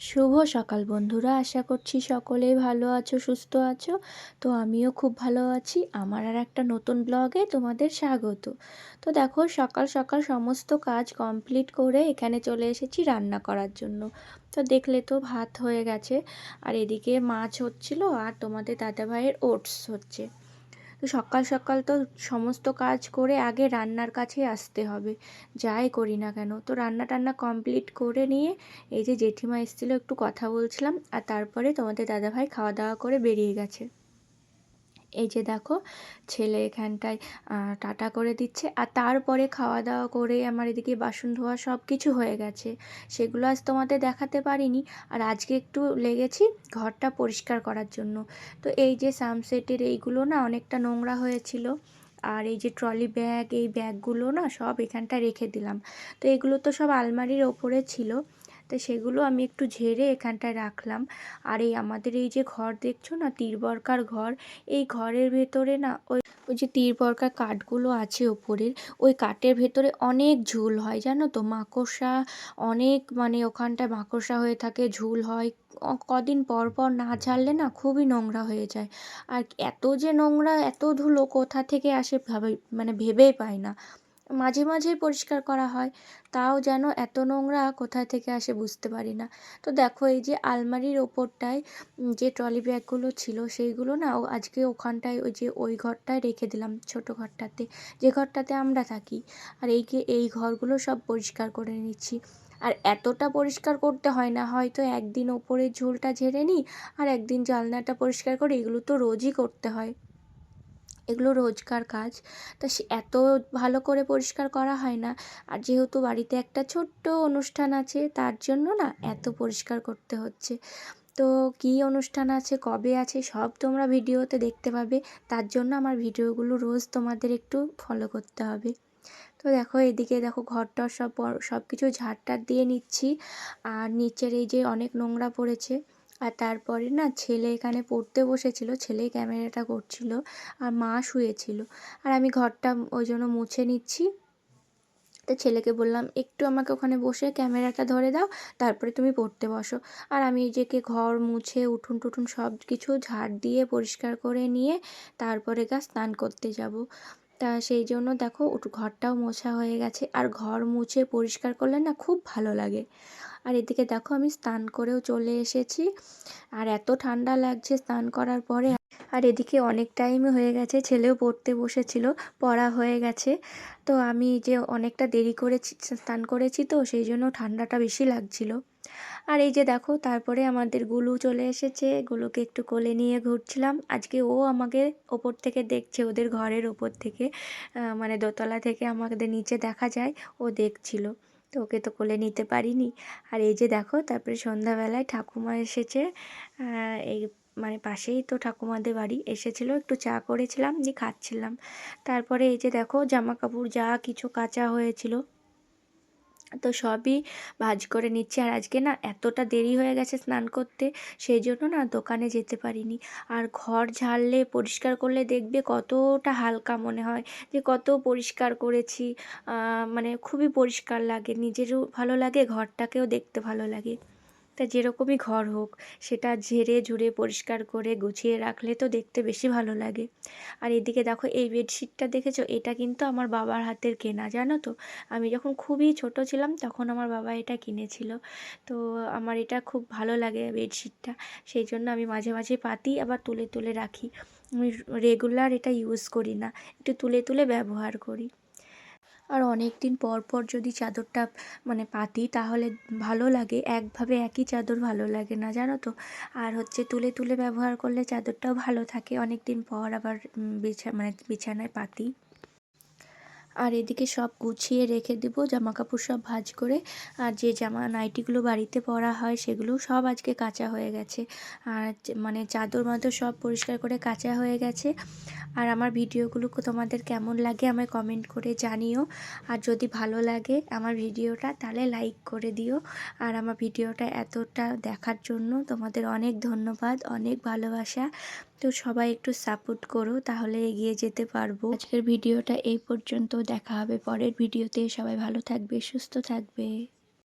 শুভ সকাল বন্ধুরা, আশা করছি সকলেই ভালো আছো, সুস্থ আছো। তো আমিও খুব ভালো আছি। আমার আর একটা নতুন ব্লগে তোমাদের স্বাগত। তো দেখো, সকাল সকাল সমস্ত কাজ কমপ্লিট করে এখানে চলে এসেছি রান্না করার জন্য। তো দেখলে তো ভাত হয়ে গেছে। আর এদিকে মাছ হচ্ছিল আর তোমাদের দাদাভাইয়ের ওটস হচ্ছে। তো সকাল সকাল তো সমস্ত কাজ করে আগে রান্নার কাছে আসতে হবে। যাই করি না কেন? তো রান্না টান্না কমপ্লিট করে নিয়ে এই যে জেঠিমা এসেছিল, একটু কথা বলছিলাম, আর তারপরে তোমাদের দাদাভাই খাওয়া দাওয়া করে বেরিয়ে গেছে। এই যে দেখো, ছেলে এখানটায় টাটা করে দিচ্ছে। আর তারপরে খাওয়া দাওয়া করে আমার এদিকে বাসন ধোয়া সব কিছু হয়ে গেছে। সেগুলো আজ তোমাদের দেখাতে পারিনি। আর আজকে একটু লেগেছি ঘরটা পরিষ্কার করার জন্য। তো এই যে সামসেটের এইগুলো না অনেকটা নোংরা হয়েছিল। আর এই যে ট্রলি ব্যাগ, এই ব্যাগগুলো না সব এখানটা রেখে দিলাম। তো এগুলো তো সব আলমারির ওপরে ছিল। তো সেগুলো আমি একটু ঝেড়ে এখানটায় রাখলাম। আর এই আমাদের এই যে ঘর দেখছ না, তীরবরকার ঘর, এই ঘরের ভেতরে না ওই ওই যে তীরবরকার কাঠগুলো আছে ওপরের, ওই কাঠের ভেতরে অনেক ঝুল হয়, জানো তো? মাকড়সা অনেক মানে ওখানটায় মাকড়সা হয়ে থাকে, ঝুল হয়। কদিন পর পর না ঝাড়লে না খুবই নোংরা হয়ে যায়। আর এত যে নোংরা, এত ধুলো কোথা থেকে আসে ভাবে মানে ভেবেই পায় না। মাঝে মাঝেই পরিষ্কার করা হয়। তাও যেন এত নোংরা কোথা থেকে আসে বুঝতে পারি না। তো দেখো এই যে আলমারির ওপরটায় যে ট্রলি ব্যাগগুলো ছিল সেইগুলো না ও আজকে ওখানটায় ওই যে ওই ঘরটায় রেখে দিলাম ছোটো ঘরটাতে। যে ঘরটাতে আমরা থাকি। আর এই এই ঘরগুলো সব পরিষ্কার করে নিচ্ছি। আর এতটা পরিষ্কার করতে হয় না, হয়তো একদিন ওপরের ঝোলটা ঝেড়ে নিই আর একদিন জালনাটা পরিষ্কার করি এগুলো তো রোজই করতে হয়। এগুলো রোজকার কাজ। তা সে এত ভালো করে পরিষ্কার করা হয় না। আর যেহেতু বাড়িতে একটা ছোট্ট অনুষ্ঠান আছে, তার জন্য না এত পরিষ্কার করতে হচ্ছে। তো কী অনুষ্ঠান আছে, কবে আছে, সব তোমরা ভিডিওতে দেখতে পাবে। তার জন্য আমার ভিডিওগুলো রোজ তোমাদের একটু ফলো করতে হবে। তো দেখো, এদিকে দেখো ঘরটর সব সব কিছু ঝাড়টার দিয়ে নিচ্ছি। আর নিচের এই যে অনেক নোংরা পড়েছে আর তারপরে না ছেলে এখানে পড়তে বসেছিল ছেলে ক্যামেরাটা করছিল আর মা শুয়েছিল। আর আমি ঘরটা ওই জন্য মুছে নিচ্ছি। তো ছেলেকে বললাম, একটু আমাকে ওখানে বসে ক্যামেরাটা ধরে দাও, তারপরে তুমি পড়তে বসো। আর আমি নিজেকে ঘর মুছে, উঠুন টুঠুন সব কিছু ঝাড় দিয়ে পরিষ্কার করে নিয়ে তারপরে গা স্নান করতে যাব। তা সেই জন্য দেখো ঘরটাও মোছা হয়ে গেছে। আর ঘর মুছে পরিষ্কার করলে না খুব ভালো লাগে। আর এদিকে দেখো আমি স্নান করেও চলে এসেছি। আর এত ঠান্ডা লাগছে স্নান করার পরে। আর এদিকে অনেক টাইম হয়ে গেছে, ছেলেও পড়তে বসেছিল, পড়া হয়ে গেছে। তো আমি যে অনেকটা দেরি করেছি, স্নান করেছি তো সেই জন্য ঠান্ডাটা বেশি লাগছিল। আর এই যে দেখো, তারপরে আমাদের গুলু চলে এসেছে। গুলুকে একটু কোলে নিয়ে ঘুরছিলাম। আজকে ও আমাকে ওপর থেকে দেখছে, ওদের ঘরের ওপর থেকে। মানে দোতলা থেকে আমাদের নিচে দেখা যায়, ও দেখছিল। তো ওকে তো কোলে নিতে পারিনি। আর এই যে দেখো, তারপরে সন্ধ্যাবেলায় ঠাকুমা এসেছে। এই মানে পাশেই তো ঠাকুমাদের বাড়ি। এসেছিল, একটু চা করেছিলাম দিয়ে খাচ্ছিলাম। তারপরে এই যে দেখো জামা কাপড় যা কিছু কাঁচা হয়েছিল তো সবই ভাজ করে নিচ্ছি। আর আজকে না এতটা দেরি হয়ে গেছে স্নান করতে, সেই জন্য না দোকানে যেতে পারিনি। আর ঘর ঝাড়লে, পরিষ্কার করলে দেখবে কতটা হালকা মনে হয় যে কত পরিষ্কার করেছি। মানে খুবই পরিষ্কার লাগে, নিজেরও ভালো লাগে, ঘরটাকেও দেখতে ভালো লাগে। তা যেরকমই ঘর হোক, সেটা ঝেড়ে ঝুড়ে পরিষ্কার করে গুছিয়ে রাখলে তো দেখতে বেশি ভালো লাগে। আর এদিকে দেখো, এই বেডশিটটা দেখেছ? এটা কিন্তু আমার বাবার হাতের কেনা, জানো তো? আমি যখন খুবই ছোট ছিলাম, তখন আমার বাবা এটা কিনেছিল। তো আমার এটা খুব ভালো লাগে বেডশিটটা। সেই জন্য আমি মাঝে মাঝে পাতি আবার তুলে তুলে রাখি। আমি রেগুলার এটা ইউজ করি না। একটু তুলে তুলে ব্যবহার করি। আর অনেক দিন পর পর যদি চাদরটা মানে পাতি তাহলে ভালো লাগে। একভাবে একই চাদর ভালো লাগে না, জানো তো? আর হচ্ছে তুলে তুলে ব্যবহার করলে চাদরটাও ভালো থাকে। অনেক দিন পর আবার বিছা মানে বিছানায় পাতি। আর এদিকে সব গুছিয়ে রেখে দেবো জামা কাপড় সব ভাজ করে। আর যে জামা নাইটিগুলো বাড়িতে পরা হয়, সেগুলো সব আজকে কাঁচা হয়ে গেছে। আর মানে চাদর মাদর সব পরিষ্কার করে কাঁচা হয়ে গেছে। আর আমার ভিডিওগুলো তোমাদের কেমন লাগে আমায় কমেন্ট করে জানিও। আর যদি ভালো লাগে আমার ভিডিওটা, তাহলে লাইক করে দিও। আর আমার ভিডিওটা এতটা দেখার জন্য তোমাদের অনেক ধন্যবাদ, অনেক ভালোবাসা। তো সবাই একটু সাপোর্ট করো, তাহলে এগিয়ে যেতে পারব। আজকের ভিডিওটা এই পর্যন্ত, দেখা হবে পরের ভিডিওতে। সবাই ভালো থাকবে, সুস্থ থাকবে।